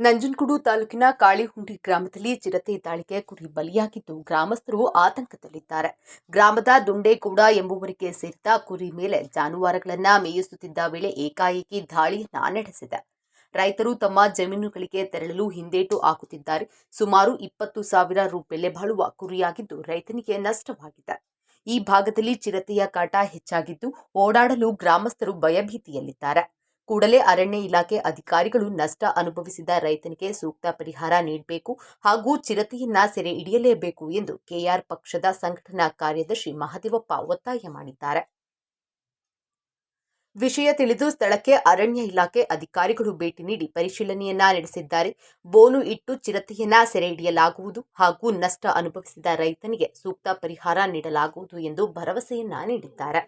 ನಂಜನಗೂಡು ತಾಲೂಕಿನ ಕಾಳಿಹುಂಡಿ ಗ್ರಾಮದಲ್ಲಿ ಚಿರತೆ ದಾಳಿಗೆ ಕುರಿ ಬಲಿಯಾಗಿದ್ದು ಗ್ರಾಮಸ್ಥರು ಆತಂಕದಲ್ಲಿದ್ದಾರೆ. ಗ್ರಾಮದ ದುಂಡೇಗೌಡ ಎಂಬುವರಿಗೆ ಸೇರಿದ ಕುರಿ ಮೇಲೆ ಜಾನುವಾರುಗಳನ್ನ ಮೇಯಿಸುತ್ತಿದ್ದ ವೇಳೆ ಏಕಾಏಕಿ ದಾಳಿಯನ್ನ ನಡೆಸಿದೆ. ರೈತರು ತಮ್ಮ ಜಮೀನುಗಳಿಗೆ ತೆರಳಲು ಹಿಂದೇಟು ಹಾಕುತ್ತಿದ್ದಾರೆ. ಸುಮಾರು ಇಪ್ಪತ್ತು ಸಾವಿರ ರು ಬೆಲೆ ಬಾಳುವ ಕುರಿಯಾಗಿದ್ದು ರೈತನಿಗೆ ನಷ್ಟವಾಗಿದೆ. ಈ ಭಾಗದಲ್ಲಿ ಚಿರತೆಯ ಕಾಟ ಹೆಚ್ಚಾಗಿದ್ದು ಓಡಾಡಲು ಗ್ರಾಮಸ್ಥರು ಭಯಭೀತಿಯಲ್ಲಿದ್ದಾರೆ. ಕೂಡಲೇ ಅರಣ್ಯ ಇಲಾಖೆ ಅಧಿಕಾರಿಗಳು ನಷ್ಟ ಅನುಭವಿಸಿದ ರೈತನಿಗೆ ಸೂಕ್ತ ಪರಿಹಾರ ನೀಡಬೇಕು ಹಾಗೂ ಚಿರತೆಯನ್ನ ಸೆರೆ ಹಿಡಿಯಲೇಬೇಕು ಎಂದು ಕೆಆರ್ ಪಕ್ಷದ ಸಂಘಟನಾ ಕಾರ್ಯದರ್ಶಿ ಮಹದೇವಪ್ಪ ಒತ್ತಾಯ ಮಾಡಿದ್ದಾರೆ. ವಿಷಯ ತಿಳಿದು ಸ್ಥಳಕ್ಕೆ ಅರಣ್ಯ ಇಲಾಖೆ ಅಧಿಕಾರಿಗಳು ಭೇಟಿ ನೀಡಿ ಪರಿಶೀಲನೆಯನ್ನ ನಡೆಸಿದ್ದಾರೆ. ಬೋನು ಇಟ್ಟು ಚಿರತೆಯನ್ನ ಸೆರೆ ಹಿಡಿಯಲಾಗುವುದು ಹಾಗೂ ನಷ್ಟ ಅನುಭವಿಸಿದ ರೈತನಿಗೆ ಸೂಕ್ತ ಪರಿಹಾರ ನೀಡಲಾಗುವುದು ಎಂದು ಭರವಸೆಯನ್ನ ನೀಡಿದ್ದಾರೆ.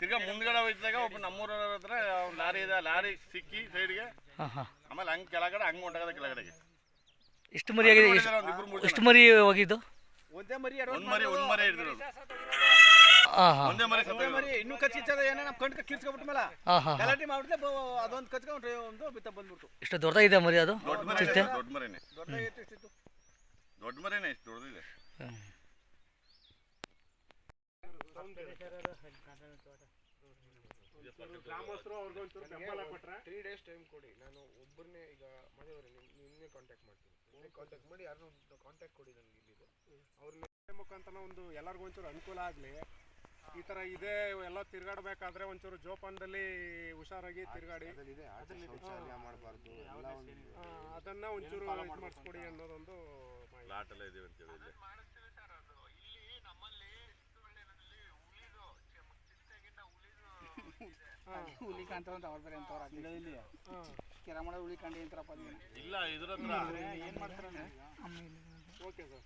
ತಿರ್ಗಾ ಮುಂದ್ಗಡೆ ಹೋಯ್ತಾಗ ಒಬ್ಬ ನಮ್ಮೂರ ಹತ್ರ ಒಂದು ಲಾರಿ ಇದೆ ಲಾರಿ ಸಿಕ್ಕಿ ಸೈಡ್ಗೆ. ಹಾಂ ಹಾಂ. ಆಮೇಲೆ ಹಂಗ್ ಕೆಳಗಡೆ ಹಂಗ್ ಹೊಂಟಾಗದ ಕೆಳಗಡೆಗೆ. ಎಷ್ಟು ಮರಿ ಆಗಿದೆ ಇಷ್ಟು ಎಷ್ಟು ಒಂದ್ ಇಬ್ರು ಮೂರ್ ಎಷ್ಟು ಮರಿ ಹೋಗಿದ್ದು? ಒಂದೇ ಮರಿ ಒಂದ್ ಮರಿ ಒಂದ್ ಮರಿ ಹಿಡಿದಿರೋದು ಹಾಂ ಹಾಂ. ಒಂದೇ ಮರಿ ಒಂದೇ. ಮರಿ ಇನ್ನೂ ಕಚ್ಚಿಚ್ಚದ ಏನೋ ನಮ್ಮ ಕಣ್ಕ ಕಿರ್ಸ್ಕೊಬಿಟ್ಟ ಮೇಲೆ. ಹಾಂ ಹಾಂ ಗಲಾಟೆ ಮಾಡ್ಬಿಟ್ಲೆ ಅದೊಂದು ಕಚ್ಕೊಂಡ್ರೆ ಒಂದು ಬಿತ್ತ ಬಂದ್ಬಿಡ್ತು. ದೊಡ್ಡದ ದೊಡ್ಡದಾಗಿದೆ ಮರಿ ಅದು? ದೊಡ್ಡ ಮರಿ ಚಿರತೆ ದೊಡ್ಡ ಮರಿನೇ. ದೊಡ್ಡ ಎಷ್ಟಿತ್ತು ದೊಡ್ಡ ಮರಿನೇ ಇಷ್ಟು ದೊಡ್ಡದಿದೆ. ಹ್ಮ್. ತ್ರೀ ಡೇಸ್ ಟೈಮ್ ಕೊಡಿ. ನಾನು ಒಬ್ಬರನ್ನೇ ಈಗ ಮನೆಯವರು ನಿನ್ನೆ ಕಾಂಟ್ಯಾಕ್ಟ್ ಮಾಡ್ತೀನಿ. ನಿನ್ನೆ ಕಾಂಟ್ಯಾಕ್ಟ್ ಮಾಡಿ ಯಾರನ್ನೂ ಕಾಂಟ್ಯಾಕ್ಟ್ ಕೊಡಿ ನನಗೆ ಇಲ್ಲಿದ್ದು ಅವ್ರನ್ನ ಮುಖಾಂತರ ಒಂದು ಎಲ್ಲರಿಗೂ ಒಂಚೂರು ಅನುಕೂಲ ಆಗಲಿ. ಈ ಥರ ಇದೆ ಎಲ್ಲ ತಿರ್ಗಾಡಬೇಕಾದ್ರೆ ಒಂಚೂರು ಜೋಪಾನದಲ್ಲಿ ಹುಷಾರಾಗಿ ತಿರ್ಗಾಡಿ. ಮಾಡಬಾರ್ದು ಅದನ್ನ ಒಂಚೂರು ಮಾಡಿಸ್ಕೊಡಿ ಅನ್ನೋದೊಂದು. ಲಾಟ್ ಎಲ್ಲ ಇದೀವಿ ಅಂತೇಳಿ ಇಲ್ಲಿ. ಹುಲಿ ಕಾಣ್ತಾವ ಅಂತ ಅವ್ರ ಬೇರೆ ಅಂತವ್ರ ಇಲ್ಲಿ ಕೆರೆ ಮಾಡೋ ಹುಲಿ ಕಂಡು ಅಂತಾರಪ್ಪ ಅದನ್ನ ಇಲ್ಲ ಇದ್ರ ಹತ್ರ. ಏನ್ ಮಾಡ್ತಾರ ಓಕೆ ಸರ್